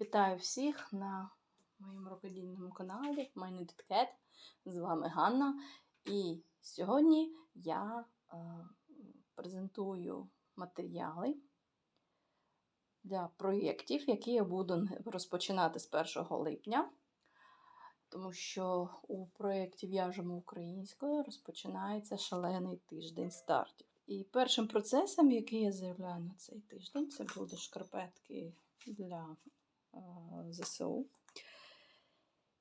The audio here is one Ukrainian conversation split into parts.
Вітаю всіх на моєму рукодільному каналі Minded Cat. З вами Ганна. І сьогодні я е, презентую матеріали для проєктів, які я буду розпочинати з 1 липня. Тому що у проєкті В'яжемо українською розпочинається шалений тиждень стартів. І першим процесом, який я заявляю на цей тиждень, це будуть шкарпетки для ЗСУ.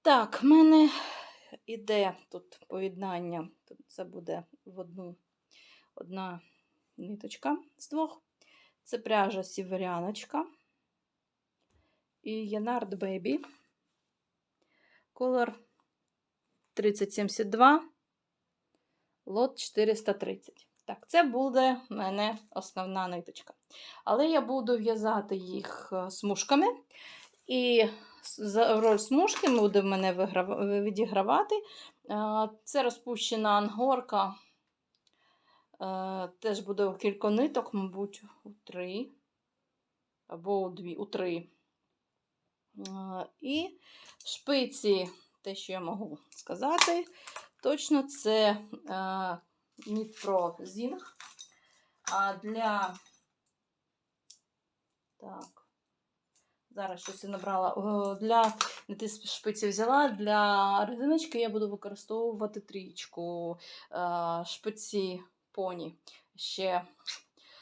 Так, в мене іде тут поєднання. Тут це буде в одну одна ниточка з двох. Це пряжа сіверяночка і Янард Baby. Колор 3072, лот 430. Так, це буде в мене основна ниточка. Але я буду в'язати їх е, смужками. І роль смужки буде в мене відігравати. Е, це розпущена ангорка. Е, теж буде кілька ниток, мабуть, у три або у дві, у три. І шпиці, те, що я можу сказати, точно це Zing. А для. Так, зараз щось я набрала. Для не шпиці взяла. Для резиночки я буду використовувати трічку шпиці поні. Ще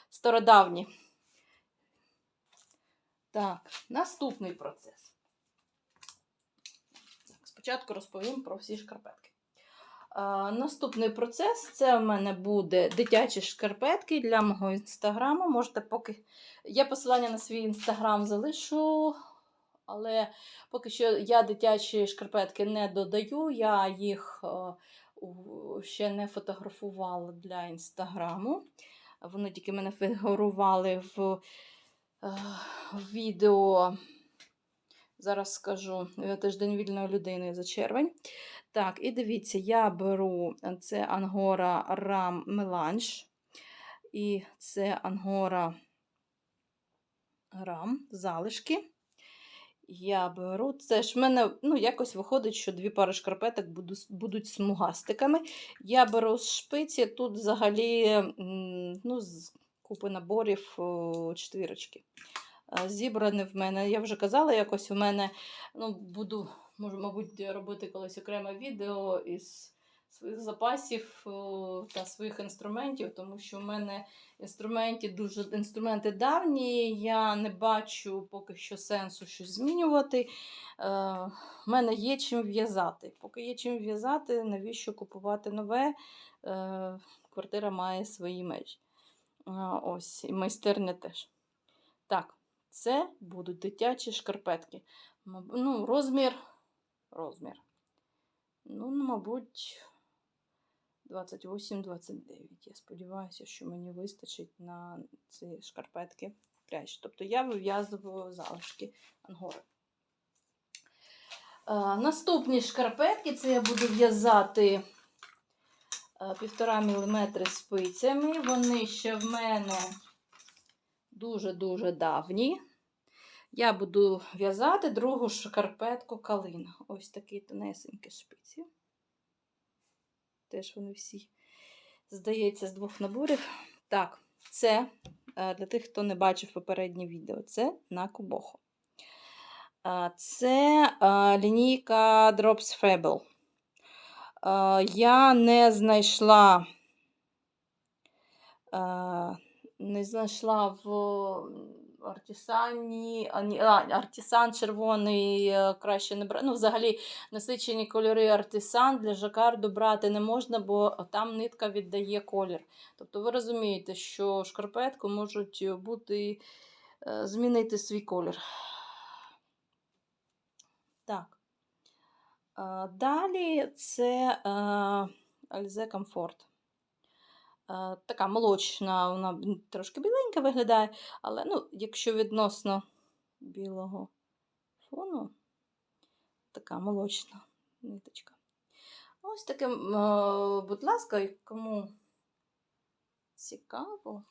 стародавні. Так, наступний процес. Спочатку розповім про всі шкарпетки. Наступний процес це в мене буде дитячі шкарпетки для мого інстаграму. Можете поки. Я посилання на свій інстаграм залишу, але поки що я дитячі шкарпетки не додаю, я їх ще не фотографувала для інстаграму. Вони тільки мене фігурували в відео. Зараз скажу тиждень вільної людини за червень. Так, і дивіться, я беру це Ангора Ram Melange. І це Ангора Ram залишки. Я беру, це ж в мене ну, якось виходить, що дві пари шкарпеток будуть, смугастиками. Я беру з шпиці, тут взагалі ну, з купи наборів четвірочки. Зібране в мене, я вже казала, якось у мене ну, буду можу, мабуть, робити колись окреме відео із своїх запасів та своїх інструментів, тому що в мене інструменти дуже інструменти давні, я не бачу поки що сенсу щось змінювати. Е, в мене є чим в'язати. Поки є чим в'язати, навіщо купувати нове? Е, квартира має свої межі. Е, ось, і майстерня теж. Так, це будуть дитячі шкарпетки. Ну, Розмір розмір. Ну, мабуть, 28-29. Я сподіваюся, що мені вистачить на ці шкарпетки пряж. Тобто я вив'язую залишки ангори. Е, наступні шкарпетки це я буду в'язати 1,5 мм спицями. Вони ще в мене дуже-дуже давні. Я буду в'язати другу шкарпетку калина. Ось такі тонесенькі шпиці. Теж вони всі, здається, з двох наборів. Так, це е, для тих, хто не бачив попереднє відео, це на кубохо. Це е, лінійка Drops Fable. Е, я не знайшла, не знайшла в артисані, артисан червоний е, краще не брати. Ну, взагалі, насичені кольори артисан для жакарду брати не можна, бо там нитка віддає колір. Тобто, ви розумієте, що шкарпетку можуть бути, е, змінити свій колір. Так. Е, далі це Alize Comfort. Е, така молочна, вона трошки біленька виглядає, але ну, якщо відносно білого фону, така молочна ниточка. Ось таке, будь ласка, кому цікаво.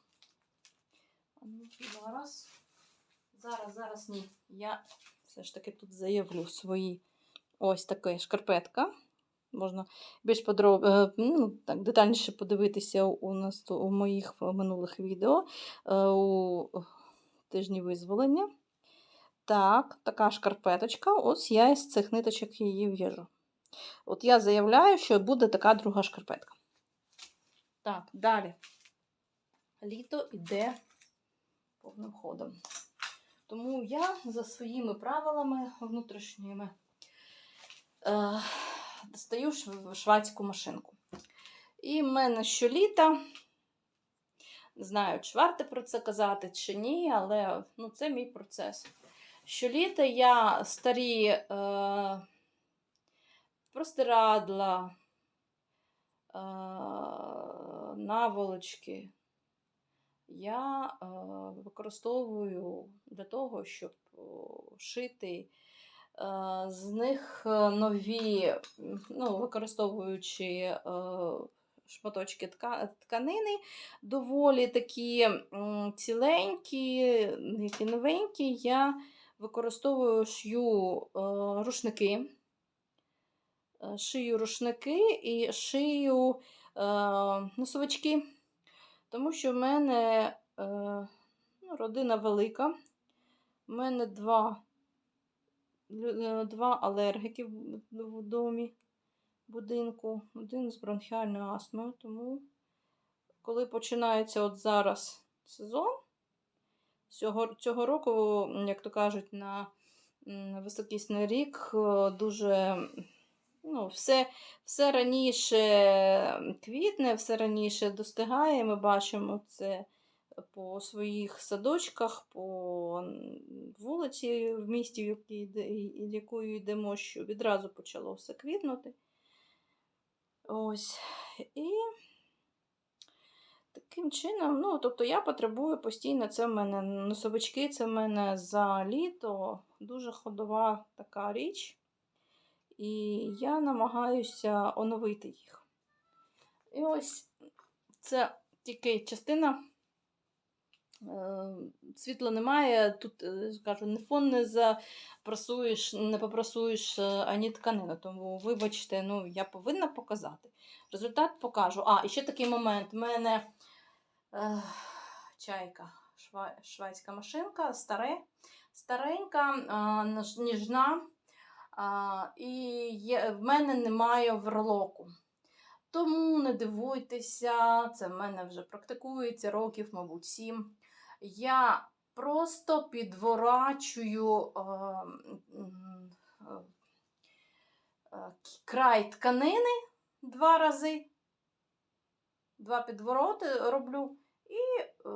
Зараз, зараз, зараз ні. Я все ж таки тут заявлю свої ось така шкарпетка. Можна більш подробно, ну, так, детальніше подивитися у, нас, у моїх минулих відео е, у тижні визволення. Так, така шкарпеточка. Ось я із цих ниточок її в'яжу. От я заявляю, що буде така друга шкарпетка. Так, далі. Літо йде повним ходом. Тому я за своїми правилами внутрішніми е, достаю шв- швадську машинку. І в мене щоліта, не знаю, чи варто про це казати, чи ні, але ну, це мій процес. Щоліта я старі е, простирадла, е, наволочки я е, використовую для того, щоб шити з них е, нові, ну, використовуючи е, шматочки тканини, доволі такі ціленькі, які новенькі, я використовую шью е, рушники. Е, Шию рушники і шию е, носовички. Тому що в мене е, ну, родина велика. У мене два, е, два алергіки в, в домі будинку, один з бронхіальною астмою. Тому, коли починається от зараз сезон, цього, цього року, як то кажуть, на високісний рік е, дуже ну, все, все раніше квітне, все раніше достигає. Ми бачимо це по своїх садочках, по вулиці в місті, в якою йдемо, що відразу почало все квітнути. Ось. І таким чином, ну, тобто я потребую постійно, це в мене носовички, це в мене за літо дуже ходова така річ. І я намагаюся оновити їх. І ось це тільки частина. Е, Світла немає, тут, е, кажу, не фон не запрасуєш, не попрасуєш е, ані тканину. Тому, вибачте, ну, я повинна показати. Результат покажу. А, і ще такий момент. У мене е, чайка, шва, шведська машинка, старе, старенька, е, ніжна. А, і є, в мене немає верлоку. Тому не дивуйтеся, це в мене вже практикується років, мабуть, сім. Я просто підворачую е, е, е, край тканини два рази, два підвороти роблю і е,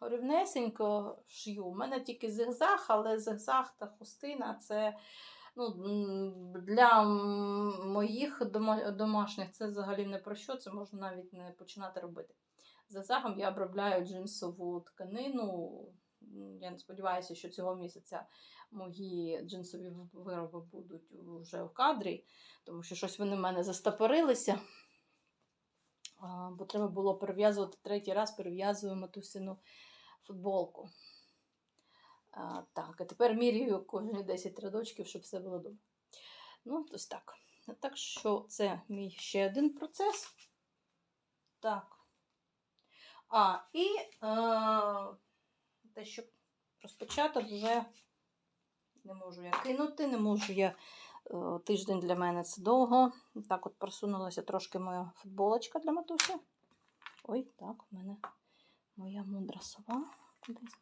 рівнесенько шью. У мене тільки зигзаг, але зигзаг та хустина це ну, для моїх домашніх це взагалі не про що, це можна навіть не починати робити. Зигзагом я обробляю джинсову тканину. Я сподіваюся, що цього місяця мої джинсові вироби будуть вже в кадрі, тому що щось вони в мене застопорилися. Бо треба було перев'язувати третій раз, перев'язую матусину футболку. Так, а тепер міряю кожні 10 рядочків, щоб все було добре. Ну, ось так. Так що це мій ще один процес. Так. А, і е, те, що розпочато вже не можу я кинути, не можу я. е, Тиждень для мене це довго. Так от просунулася трошки моя футболочка для матусі. Ой, так, у мене моя мудра сова кудись.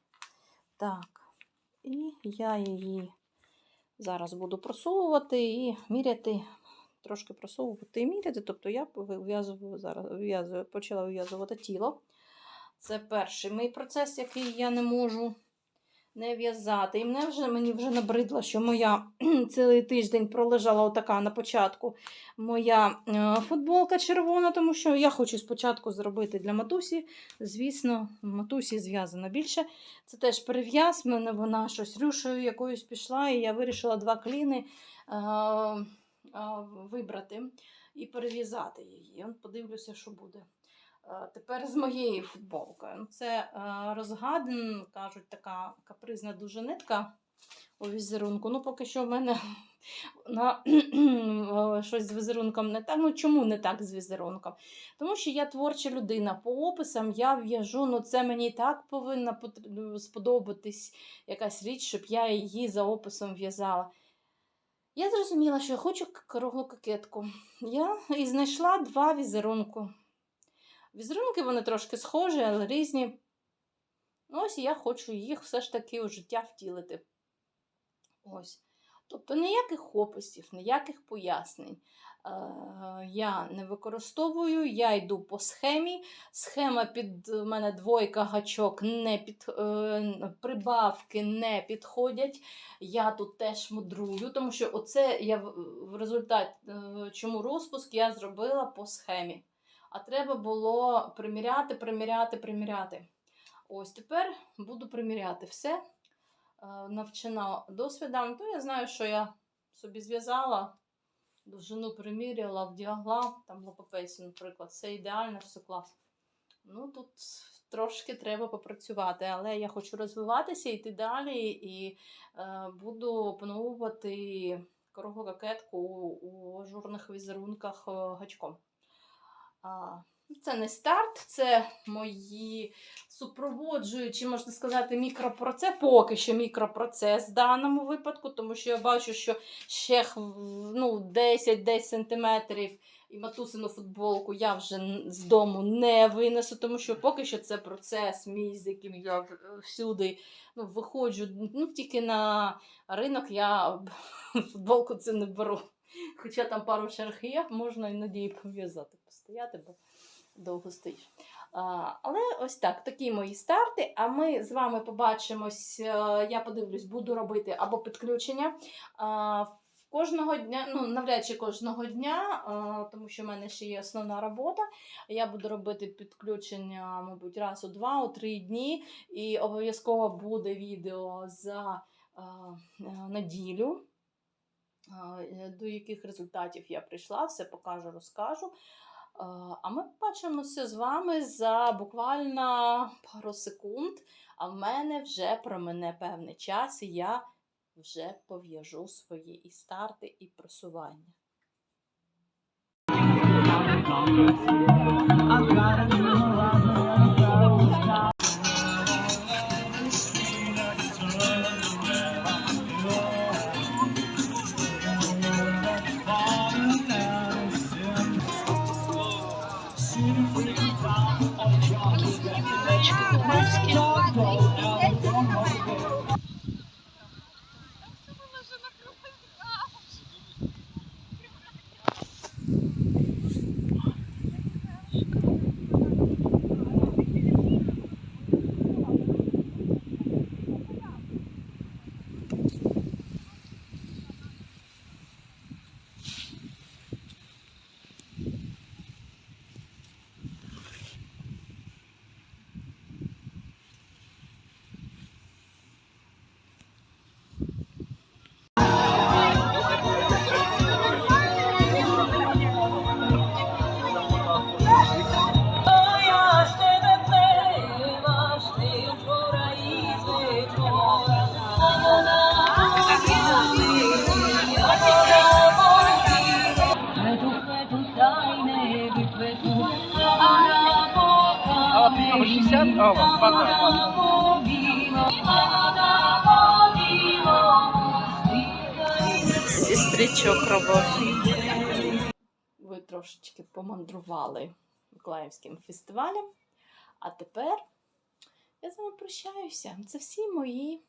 Так. І я її зараз буду просовувати і міряти, трошки просовувати і міряти. Тобто я зараз, почала вив'язувати тіло. Це перший мій процес, який я не можу не в'язати. І мене вже, мені вже набридло, що моя цілий тиждень пролежала отака на початку моя е, футболка червона, тому що я хочу спочатку зробити для матусі. Звісно, матусі зв'язано більше. Це теж перев'яз. Мене вона щось рюшею якоюсь пішла, і я вирішила два кліни е, е, вибрати і перев'язати її. Подивлюся, що буде. Е, Тепер з моєю футболкою. Це е, розгадин, кажуть, така капризна дуже нитка. у візерунку. Ну, поки що в мене на щось з візерунком не так. Ну, чому не так з візерунком? Тому що я творча людина. По описам я в'яжу, ну це мені так повинна сподобатись якась річ, щоб я її за описом в'язала. Я зрозуміла, що я хочу круглу кокетку. Я і знайшла два візерунку. Візерунки вони трошки схожі, але різні. Ось я хочу їх все ж таки у життя втілити. Ось. Тобто ніяких описів, ніяких пояснень е, я не використовую, я йду по схемі. Схема під мене двойка гачок, не під, е, прибавки не підходять. Я тут теж мудрую, тому що оце я в результаті, е, чому розпуск я зробила по схемі. А треба було приміряти, приміряти, приміряти. Ось тепер буду приміряти все. Е, Навчена досвідом, то я знаю, що я собі зв'язала, довжину приміряла, вдягла, там лопопейсі, наприклад, все ідеально, все клас. Ну, тут трошки треба попрацювати, але я хочу розвиватися, йти далі і е, буду опановувати круглу ракетку у, у ажурних візерунках е, гачком. А, це не старт, це мої супроводжуючі, можна сказати, мікропроцес, поки що мікропроцес в даному випадку, тому що я бачу, що ще ну, 10-10 сантиметрів і матусину футболку я вже з дому не винесу, тому що поки що це процес мій, з яким я всюди ну, виходжу. Ну, тільки на ринок я футболку це не беру. Хоча там пару черг є, можна іноді і пов'язати, постояти, бо довго стоїш. Але ось так, такі мої старти. А ми з вами побачимось. е, Я подивлюсь, буду робити або підключення. Кожного дня, ну навряд чи кожного дня, тому що в мене ще є основна робота. Я буду робити підключення, мабуть, раз у два, у три дні. І обов'язково буде відео за е, неділю. Е, До яких результатів я прийшла, все покажу, розкажу. А, А ми побачимося з вами за буквально пару секунд. А в мене вже про мене певний час, і я вже пов'яжу свої і старти, і просування. Зі стрічок робочий. Ви трошечки помандрували Миколаївським фестивалем. А тепер я з вами прощаюся. Це всі мої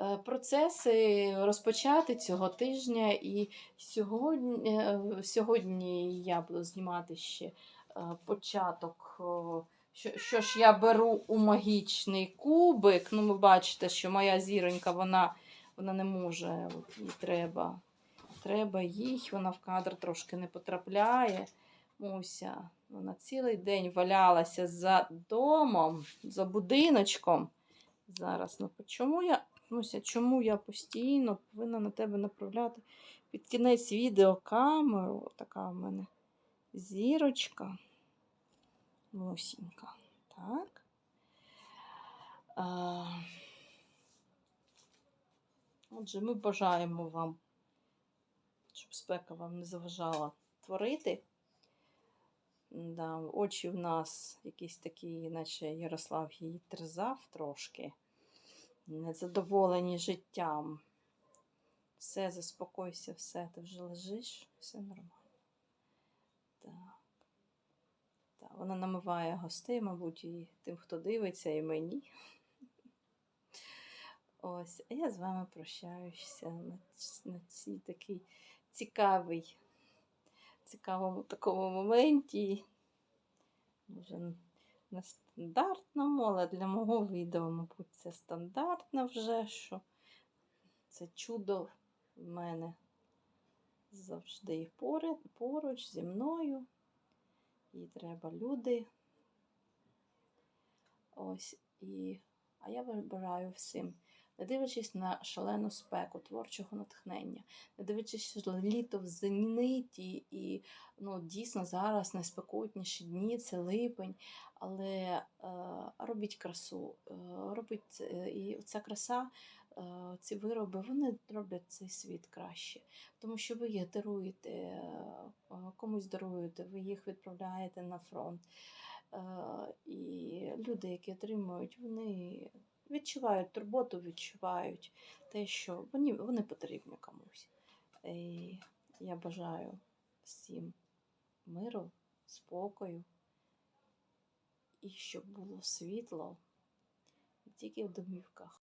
е, процеси розпочати цього тижня. І сьогодні, е, сьогодні я буду знімати ще е, початок. Що, що ж я беру у магічний кубик. Ну, ви бачите, що моя зіронька, вона, вона не може, їй треба. Треба їй, вона в кадр трошки не потрапляє. Муся, вона цілий день валялася за домом, за будиночком. Зараз, ну чому я, Муся, чому я постійно повинна на тебе направляти під кінець відео камеру? Така в мене зірочка. Мусінька. Так. А... Отже, ми бажаємо вам, щоб спека вам не заважала творити. Да, очі в нас якісь такі, наче Ярослав її терзав трошки. Незадоволені життям. Все, заспокойся, все, ти вже лежиш, все нормально. Так. Так, вона намиває гостей, мабуть, і тим, хто дивиться, і мені. Ось, а я з вами прощаюся на, на цій такий цікавий, цікавому такому моменті. Може, не стандартному, але для мого відео, мабуть, це стандартно вже, що це чудо в мене завжди поруч, зі мною. Їй треба люди. Ось і. А я бажаю всім, не дивлячись на шалену спеку творчого натхнення, не дивлячись, що літо в зениті, і ну, дійсно зараз найспекотніші дні це липень, але е, робіть красу, е, робіть е, і ця краса, е, ці вироби, вони роблять цей світ краще. Тому що ви їх даруєте, е, комусь даруєте, ви їх відправляєте на фронт. І люди, які отримують, вони відчувають турботу, відчувають те, що вони, вони потрібні комусь. І я бажаю всім миру, спокою, і щоб було світло тільки в домівках,